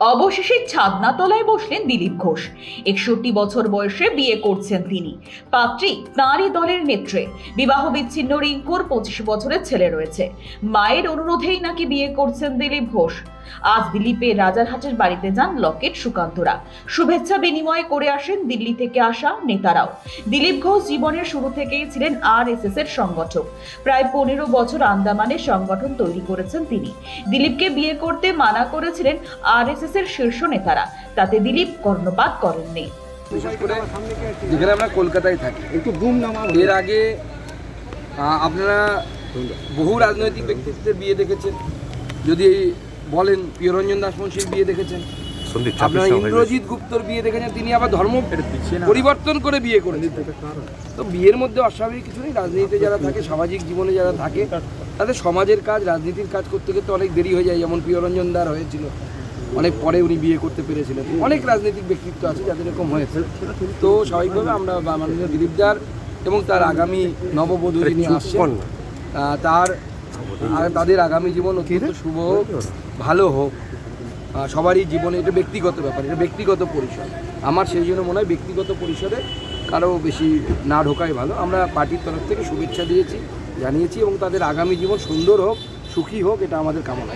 অবশেষে ছাদনাতলায় বসলেন দিলীপ ঘোষ। একষট্টি বছর বয়সে বিয়ে করছেন তিনি। পাত্রী তাঁরই দলের নেত্রে। বিবাহ বিচ্ছিন্ন রিঙ্কুর পঁচিশ বছরের ছেলে রয়েছে। মায়ের অনুরোধেই নাকি বিয়ে করছেন দিলীপ ঘোষ। আজ দিলীপের রাজারহাটের বাড়িতে যান লকেট সুকান্তরা। শুভেচ্ছা বিনিময় করে আসেন দিল্লি থেকে আসা নেতারাও। দিলীপ ঘোষ জীবনের শুরু থেকেই ছিলেন আর এস এর সংগঠক। প্রায় পনেরো বছর আন্দামানে সংগঠন তৈরি করেছেন তিনি। দিলীপকে বিয়ে করতে মানা করেছিলেন আর এর শীর্ষ নেতারা। তাতে দিলীপ কর্ণপাত করেননি। বিশেষ করে যেখানে আমরা কলকাতায় থাকি একটু বুম এর আগে আপনারা বহু রাজনৈতিক ব্যক্তিত্বের বিয়ে দেখেছেন। যদি বলেন প্রিয়রঞ্জন দাস মুন্সির বিয়ে দেখেছেন। আপনারা ইন্দ্রজিৎ গুপ্তর বিয়ে দেখেছেন তিনি আবার ধর্ম পরিবর্তন করে বিয়ে করেছেন। তো বিয়ের মধ্যে অস্বাভাবিক কিছু নেই রাজনীতিতে যারা থাকে সামাজিক জীবনে যারা থাকে তাদের সমাজের কাজ রাজনীতির কাজ করতে করতে অনেক দেরি হয়ে যায় যেমন প্রিয়রঞ্জন দার হয়েছিল অনেক পরে উনি বিয়ে করতে পেরেছিলেন। অনেক রাজনৈতিক ব্যক্তিত্ব আছে যাদের এরকম হয়েছে। তো স্বাভাবিকভাবে আমরা মাননীয় দিলীপ দার এবং তার আগামী নববধূ যিনি আসছেন তার আর তাদের আগামী জীবন অত্যন্ত শুভ হোক ভালো হোক। সবারই জীবনে এটা ব্যক্তিগত ব্যাপার এটা ব্যক্তিগত পরিষদ। আমার সেই জন্য মনে হয় ব্যক্তিগত পরিষদে কারও বেশি না ঢোকাই ভালো। আমরা পার্টির তরফ থেকে শুভেচ্ছা দিয়েছি জানিয়েছি এবং তাদের আগামী জীবন সুন্দর হোক সুখী হোক এটা আমাদের কামনা।